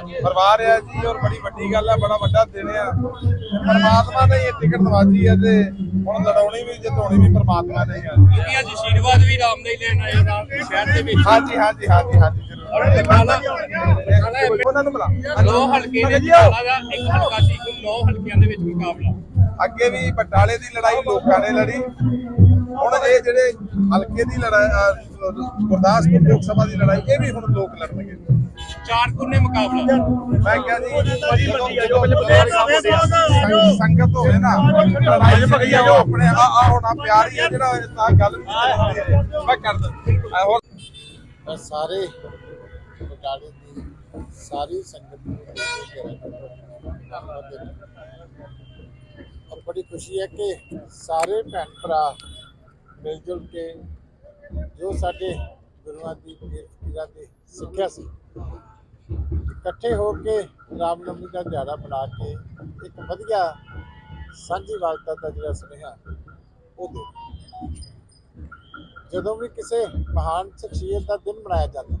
ਪਰਿਵਾਰ ਆ ਜੀ ਔਰ ਬੜੀ ਵੱਡੀ ਗੱਲ ਆ ਬੜਾ ਵੱਡਾ ਦਿਨ ਆ ਪਰਮਾਤਮਾ ਨੇ ਇਹ ਟਿਕਟ ਨਵਾਜੀ ਆ ਤੇ ਹੁਣ ਲੜਾਉਣੀ ਵੀ ਜਿਤਾਉਣੀ ਵੀ ਪਰਮਾਤਮਾ ਨੇ ਆ ਕਿਉਂਕਿ ਅੱਜ ਆਸ਼ੀਰਵਾਦ ਵੀ ਰਾਮ ਦਾ ਹੀ ਲੈਣ ਆਏ ਰਾਮ ਦੇ ਸ਼ਹਿਰ ਦੇ ਵਿੱਚ। ਹਾਂਜੀ ਹਾਂਜੀ ਹਾਂਜੀ ਹਾਂਜੀ ਜ਼ਰੂਰ। ਉਹਨਾਂ ਨੂੰ ਬੁਲਾ। ਨੌ ਹਲਕੇ ਦੇ ਜਿਤਾਲਾ ਦਾ ਇੱਕ ਹਲਕਾ ਸੀ ਹੁਣ ਨੌ ਹਲਕਿਆਂ ਦੇ ਵਿੱਚ ਮੁਕਾਬਲਾ। ਅੱਗੇ ਵੀ ਬਟਾਲੇ ਦੀ ਲੜਾਈ ਲੋਕਾਂ ਨੇ ਲੜੀ। ਹੁਣ ਇਹ ਜਿਹੜੇ ਹਲਕੇ ਦੀ ਲੜਾਈ ਗੁਰਦਾਸਪੁਰ ਲੋਕ ਸਭਾ ਦੀ ਲੜਾਈ ਇਹ ਵੀ ਹੁਣ ਲੋਕ ਲੜਨਗੇ। ਚਾਰ ਕੋਨੇ ਮੁਕਾਬਲਾ ਮੈਂ ਕਿਹਾ ਜੀ ਜਦੋਂ ਸੰਗ- ਸੰਗਤ ਹੋਵੇ ਨਾ ਲੜਾਈ ਜਿਹੜੀ ਆ ਉਹ ਆਪਣੇ ਆ ਆ ਹੋਣਾ ਪਿਆਰ ਹੀ ਆ ਜਿਹੜਾ ਤਾਂ ਗੱਲ ਵੀ ਹੁੰਦੀ ਹੈ। ਮੈਂ ਕਰਦਾ ਆ ਹੋਰ ਸਾਰੇ ਬਟਾਲੇ ਦੀ ਸਾਰੀ ਸੰਗਤ ਨੂੰ ਧੰਨਵਾਦ ਦਿੰਦਾ ਬੜੀ ਖੁਸ਼ੀ ਹੈ ਕਿ ਸਾਰੇ ਭੈਣ ਭਰਾ ਮਿਲ ਜੁਲ ਕੇ ਜੋ ਸਾਡੇ ਗੁਰੂਆਂ ਦੀ ਪੀਰਾਂ ਦੀ ਸਿੱਖਿਆ ਸੀ ਇਕੱਠੇ ਹੋ ਕੇ ਰਾਮਨਵਮੀ ਦਾ ਦਿਹਾੜਾ ਮਨਾ ਕੇ ਇੱਕ ਵਧੀਆ ਸਾਂਝੀ ਵਾਲਤਾ ਦਾ ਜਿਹੜਾ ਸੁਨੇਹਾ ਉਹ ਦੇ ਜਦੋਂ ਵੀ ਕਿਸੇ ਮਹਾਨ ਸ਼ਖਸੀਅਤ ਦਾ ਦਿਨ ਮਨਾਇਆ ਜਾਂਦਾ,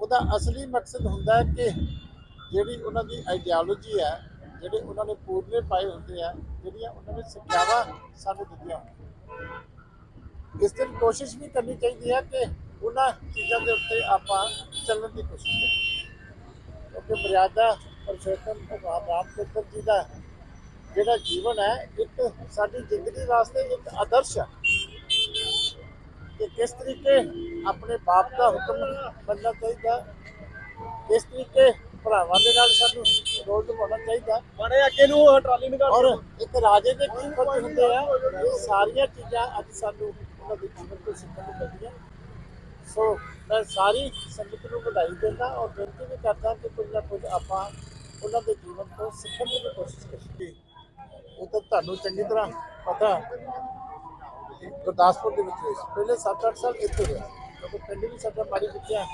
ਉਹਦਾ ਅਸਲੀ ਮਕਸਦ ਹੁੰਦਾ ਹੈ ਕਿ ਜਿਹੜੀ ਉਹਨਾਂ ਦੀ ਆਈਡੀਓਲੋਜੀ ਹੈ, ਜਿਹੜੇ ਉਹਨਾਂ ਨੇ ਪੂਰਨੇ ਪਾਏ ਹੁੰਦੇ ਆ, ਜਿਹੜੀਆਂ ਉਹਨਾਂ ਨੇ ਸਿੱਖਿਆਵਾਂ ਸਾਨੂੰ ਦਿੱਤੀਆਂ ਇਸ ਦਿਨ ਕੋਸ਼ਿਸ਼ ਵੀ ਕਰਨੀ ਚਾਹੀਦੀ ਹੈ ਕਿ ਉਹਨਾਂ ਚੀਜ਼ਾਂ ਦੇ ਉੱਤੇ ਆਪਾਂ ਚੱਲਣ ਦੀ ਕੋਸ਼ਿਸ਼ ਕਰੀਏ। ਕਿਉਂਕਿ ਮਰਿਆਦਾ ਪਰਸ਼ੋਤਮ ਭਗਵਾਨ ਰਾਮਚੰਦਰ ਜੀ ਦਾ ਜਿਹੜਾ ਜੀਵਨ ਹੈ ਇੱਕ ਸਾਡੀ ਜ਼ਿੰਦਗੀ ਵਾਸਤੇ ਇੱਕ ਆਦਰਸ਼ ਹੈ। ਕਿ ਕਿਸ ਤਰੀਕੇ ਆਪਣੇ ਬਾਪ ਦਾ ਹੁਕਮ ਮੰਨਣਾ ਚਾਹੀਦਾ? ਕਿਸ ਤਰੀਕੇ ਭਰਾਵਾਂ ਦੇ ਨਾਲ ਸਾਨੂੰ ਰੋਲ ਨਿਭਾਉਣਾ ਚਾਹੀਦਾ? ਮਾੜੇ ਅੱਗੇ ਨੂੰ ਟਰਾਲੀ ਨਿਕਾਲ ਔਰ ਇੱਕ ਰਾਜੇ ਦੇ ਕੀ ਫਰਜ਼ ਹੁੰਦੇ ਆ? ਇਹ ਸਾਰੀਆਂ ਚੀਜ਼ਾਂ ਅੱਜ ਸਾਨੂੰ ਉਹਨਾਂ ਦੇ ਜੀਵਨ ਤੋਂ ਸਿੱਖਣ ਨੂੰ ਮਿਲਦੀਆਂ। ਸੋ ਮੈਂ ਸਾਰੀ ਸੰਗਤ ਵਧਾਈ ਦਿੰਦਾ ਔਰ ਬੇਨਤੀ ਵੀ ਕਰਦਾ ਕਿ ਕੁਝ ਨਾ ਕੁਝ ਆਪਾਂ ਉਹਨਾਂ ਦੇ ਜੀਵਨ ਤੋਂ ਸਿੱਖਣ ਦੀ ਵੀ ਕੋਸ਼ਿਸ਼ ਕਰੀਏ। ਉਹ ਤਾਂ ਤੁਹਾਨੂੰ ਚੰਗੀ ਤਰ੍ਹਾਂ ਪਤਾ ਗੁਰਦਾਸਪੁਰ ਦੇ ਵਿੱਚ ਪਹਿਲੇ 7-8 ਸਾਲ ਇੱਥੇ ਰਿਹਾ। ਕਿਉਂਕਿ ਪਿੰਡ ਵੀ ਸਾਡਾ ਮਾੜੀ ਵਿਚਿਆ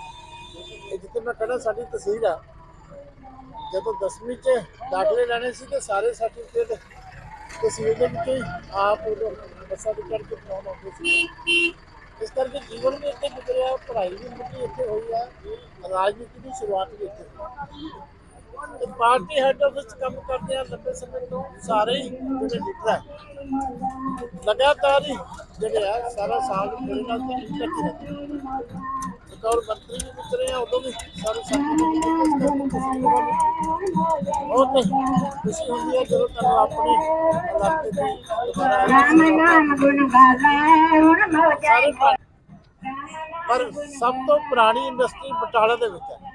ਇਹ ਜਿੱਥੇ ਮੈਂ ਕਹਿੰਦਾ ਸਾਡੀ ਤਸਵੀਰ ਆ। ਜਦੋਂ 10ਵੀਂ ਚ ਦਾਖਲੇ ਲੈਣੇ ਸੀ ਤੇ ਸਾਰੇ ਸਰਟੀਫਿਕੇਟ ਤਸਵੀਰ ਦੇ ਵਿੱਚ ਹੀ ਆਪ ਉਦੋਂ ਬੱਸਾਂ ਦੇ ਚੜ੍ਹ ਕੇ ਪਹੁੰਚ ਆਉਂਦੇ ਸੀ। ਇਸ ਕਰਕੇ ਜੀਵਨ ਵੀ ਇੱਥੇ ਗੁਜ਼ਰਿਆ, ਪੜ੍ਹਾਈ ਵੀ ਮੁੱਢੀ ਇੱਥੇ ਹੋਈ ਆ, ਰਾਜਨੀਤੀ ਦੀ ਸ਼ੁਰੂਆਤ ਵੀ ਇੱਥੇ ਹੋਈ ਤੇ ਪਾਰਟੀ ਹੈੱਡ ਆਫਿਸ ਕੰਮ ਕਰਦੇ ਆ ਲੰਬੇ ਸਮੇਂ ਤੋਂ, ਸਾਰੇ ਹੀ ਜਿਹੜੇ ਲੀਡਰ ਹੈ ਲਗਾਤਾਰ ਹੀ ਜਿਹੜੇ ਆ, ਸਾਰਾ ਸਾਲ ਮੇਰੇ ਨਾਲ ਤੇ ਰਹਿੰਦੇ ਇੱਕ ਔਰ ਮੰਤਰੀ ਵੀ ਗੁਜ਼ਰੇ ਆ ਉਦੋਂ ਵੀ ਸਾਰੇ ਸਾਥੀ ਬਹੁਤ ਖੁਸ਼ੀ ਹੁੰਦੀ ਹੈ ਜਦੋਂ ਤੁਹਾਨੂੰ ਆਪਣੇ ਇਲਾਕੇ ਦੀ ਦੁਬਾਰਾ ਰਾਮ ਨਾਮ ਗੁਣ ਗਾਵੇ ਹੁਣ ਮੋਜਾ ਸਾਰੇ ਭਰਾ- ਪਰ ਸਭ ਤੋਂ ਪੁਰਾਣੀ ਇੰਡਸਟਰੀ ਬਟਾਲਾ ਦੇ ਵਿੱਚ ਹੈ।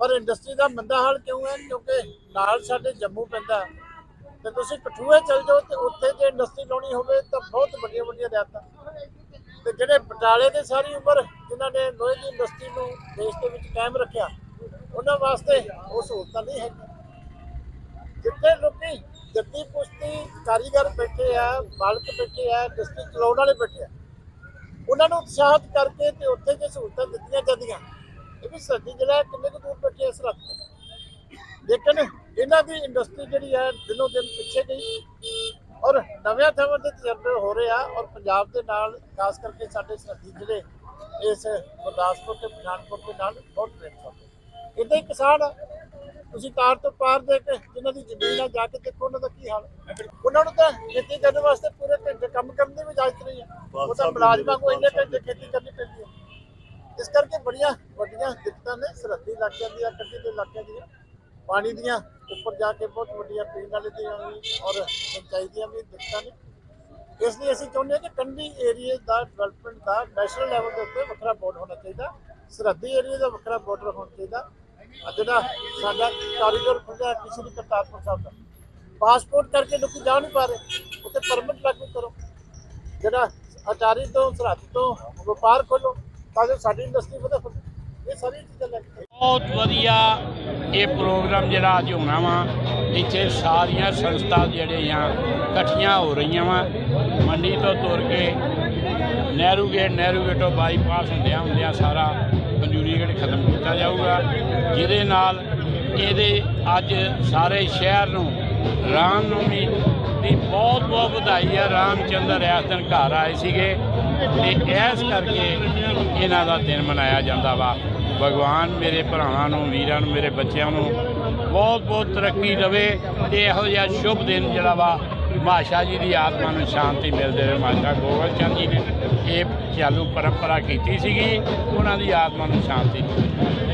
ਪਰ ਇੰਡਸਟਰੀ ਦਾ ਮੰਦਾ ਹਾਲ ਕਿਉਂ ਹੈ? ਕਿਉਂਕਿ ਨਾਲ ਸਾਡੇ ਜੰਮੂ ਪੈਂਦਾ ਤੇ ਤੁਸੀਂ ਕਠੂਏ ਚਲ ਜਾਓ ਤੇ ਉੱਥੇ ਜੇ ਇੰਡਸਟਰੀ ਲਾਉਣੀ ਹੋਵੇ ਤਾਂ ਬਹੁਤ ਵੱਡੀਆਂ ਵੱਡੀਆਂ ਰਿਆਤਾਂ ਤੇ ਜਿਹੜੇ ਬਟਾਲੇ ਦੇ ਸਾਰੀ ਉਮਰ ਜਿਨ੍ਹਾਂ ਨੇ ਲੋਹੇ ਦੀ ਇੰਡਸਟਰੀ ਨੂੰ ਦੇਸ਼ ਦੇ ਵਿੱਚ ਕਾਇਮ ਰੱਖਿਆ, ਉਹਨਾਂ ਵਾਸਤੇ ਉਹ ਸਹੂਲਤਾਂ ਨਹੀਂ ਹੈਗੀਆਂ। ਜਿੱਥੇ ਲੋਕੀ ਜੱਦੀ ਪੁਸ਼ਤੀ ਕਾਰੀਗਰ ਬੈਠੇ ਆ, ਮਾਲਕ ਬੈਠੇ ਆ ਇੰਡਸਟਰੀ ਚਲਾਉਣ ਵਾਲੇ ਬੈਠੇ ਆ, ਉਹਨਾਂ ਨੂੰ ਉਤਸ਼ਾਹਿਤ ਕਰਕੇ ਤੇ ਉੱਥੇ ਜੇ ਸਹੂਲਤਾਂ ਦਿੱਤੀਆਂ ਜਾਂਦੀਆਂ, ਇਹ ਵੀ ਸਰਦੀ ਜ਼ਿਲ੍ਹਾ ਕਿੰਨੇ ਕੁ ਦੂਰ ਬੈਠੇ ਆ ਸਰਹੱਦ ਲੇਕਿਨ ਇਹਨਾਂ ਦੀ ਇੰਡਸਟਰੀ ਜਿਹੜੀ ਹੈ ਦਿਨੋਂ ਦਿਨ ਪਿੱਛੇ ਗਈ। ਔਰ ਨਵਿਆਂ ਥਾਵਾਂ ਤੇ ਤਜਰਬੇ ਹੋ ਰਹੇ ਆ ਔਰ ਪੰਜਾਬ ਦੇ ਨਾਲ ਖਾਸ ਕਰਕੇ ਸਾਡੇ ਸਰਹੱਦੀ ਜ਼ਿਲ੍ਹੇ ਇਸ ਗੁਰਦਾਸਪੁਰ ਤੇ ਪਠਾਨਕੋਟ ਦੇ ਨਾਲ ਬਹੁਤ ਪ੍ਰੇਮ ਕਰਦੇ ਇਦਾਂ ਹੀ ਕਿਸਾਨ ਤੁਸੀਂ ਤਾਰ ਤੋਂ ਪਾਰ ਦੇ ਕੇ ਜਿਨ੍ਹਾਂ ਦੀ ਜ਼ਮੀਨ ਆ ਜਾ ਕੇ ਦੇਖੋ ਉਹਨਾਂ ਦਾ ਕੀ ਹਾਲ। ਉਹਨਾਂ ਨੂੰ ਤਾਂ ਖੇਤੀ ਕਰਨ ਵਾਸਤੇ ਪੂਰੇ ਘੰਟੇ ਕੰਮ ਕਰਨ ਦੀ ਵੀ ਇਜਾਜ਼ਤ ਨਹੀਂ ਹੈ ਉਹ ਤਾਂ ਮੁਲਾਜ਼ਮਾਂ ਕੋਲ ਇੰਨੇ ਘੰਟੇ ਖੇਤੀ ਕਰਨੀ ਪੈਂਦੀ ਹੈ ਇਸ ਕਰਕੇ ਬੜੀਆਂ ਵੱਡੀਆਂ ਦਿੱਕਤਾਂ ਨੇ ਸਰਹੱਦੀ ਇਲਾਕਿਆਂ ਦੀਆਂ ਕੱਢੀ ਦੇ ਇਲਾਕਿਆਂ ਦੀਆਂ। ਪਾਣੀ ਦੀਆਂ ਉੱਪਰ ਜਾ ਕੇ ਬਹੁਤ ਵੱਡੀਆਂ ਪੀਣ ਵਾਲੇ ਦੀਆਂ ਵੀ ਔਰ ਸਿੰਚਾਈ ਦੀਆਂ ਵੀ ਦਿੱਕਤਾਂ ਨੇ। ਇਸ ਲਈ ਅਸੀਂ ਚਾਹੁੰਦੇ ਹਾਂ ਕਿ ਕੰਢੀ ਏਰੀਏ ਦਾ ਡਿਵੈਲਪਮੈਂਟ ਦਾ ਨੈਸ਼ਨਲ ਲੈਵਲ ਦੇ ਉੱਤੇ ਵੱਖਰਾ ਬੋਰਡ ਹੋਣਾ ਚਾਹੀਦਾ, ਸਰਹੱਦੀ ਏਰੀਏ ਦਾ ਵੱਖਰਾ ਬੋਰਡਰ ਹੋਣਾ ਚਾਹੀਦਾ। ਜਿਹੜਾ ਸਾਡਾ ਕਾਰੀਡੋਰ ਖੁੱਲਿਆ ਕਿਸੇ ਦੀ ਕਰਤਾਰਪੁਰ ਸਾਹਿਬ ਦਾ। ਪਾਸਪੋਰਟ ਕਰਕੇ ਲੋਕੀ ਜਾ ਨਹੀਂ ਪਾ ਰਹੇ, ਉੱਥੇ ਪਰਮਿਟ ਲਾਗੂ ਕਰੋ। ਜਿਹੜਾ ਅਚਾਰੀ ਤੋਂ, ਸਰਹੱਦ ਤੋਂ ਵਪਾਰ ਖੋਲੋ ਤਾਂ ਜੋ ਸਾਡੀ ਇੰਡਸਟਰੀ ਵਧੇ। ਬਹੁਤ ਵਧੀਆ ਇਹ ਪ੍ਰੋਗਰਾਮ ਜਿਹੜਾ ਅੱਜ ਹੋਣਾ ਵਾ, ਇੱਥੇ ਸਾਰੀਆਂ ਸੰਸਥਾ ਜਿਹੜੇ ਆ, ਇਕੱਠੀਆਂ ਹੋ ਰਹੀਆਂ ਵਾ। ਮੰਡੀ ਤੋਂ ਤੁਰ ਕੇ ਨਹਿਰੂ ਗੇਟ, ਨਹਿਰੂ ਗੇਟੋਂ ਬਾਈਪਾਸ ਹੁੰਦਿਆਂ ਹੁੰਦਿਆਂ ਸਾਰਾ ਪੰਜੂਰੀ ਖਤਮ ਕੀਤਾ ਜਾਊਗਾ। ਜਿਹਦੇ ਨਾਲ ਇਹਦੇ ਅੱਜ ਸਾਰੇ ਸ਼ਹਿਰ ਨੂੰ ਰਾਮਨਵਮੀ ਦੀ ਬਹੁਤ ਬਹੁਤ ਵਧਾਈ ਹੈ ਰਾਮਚੰਦਰ ਇਸ ਦਿਨ ਘਰ ਆਏ ਸੀਗੇ ਤੇ ਇਸ ਕਰਕੇ ਇਹਨਾਂ ਦਾ ਦਿਨ ਮਨਾਇਆ ਜਾਂਦਾ ਵਾ। ਭਗਵਾਨ ਮੇਰੇ ਭਰਾਵਾਂ ਨੂੰ, ਵੀਰਾਂ ਨੂੰ, ਮੇਰੇ ਬੱਚਿਆਂ ਨੂੰ ਬਹੁਤ ਬਹੁਤ ਤਰੱਕੀ ਦੇਵੇ ਤੇ ਇਹੋ ਜਿਹਾ ਸ਼ੁਭ ਦਿਨ ਜਿਹੜਾ ਵਾ, ਮਾਸ਼ਾ ਜੀ ਦੀ ਆਤਮਾ ਨੂੰ ਸ਼ਾਂਤੀ ਮਿਲਦੇ ਰਹੇ। ਮਾਸ਼ਾ ਗੋਬਲ ਚੰਦ ਜੀ ਨੇ ਇਹ ਚਾਲੂ ਪਰੰਪਰਾ ਕੀਤੀ ਸੀਗੀ, ਉਹਨਾਂ ਦੀ ਆਤਮਾ ਨੂੰ ਸ਼ਾਂਤੀ ਮਿਲੇ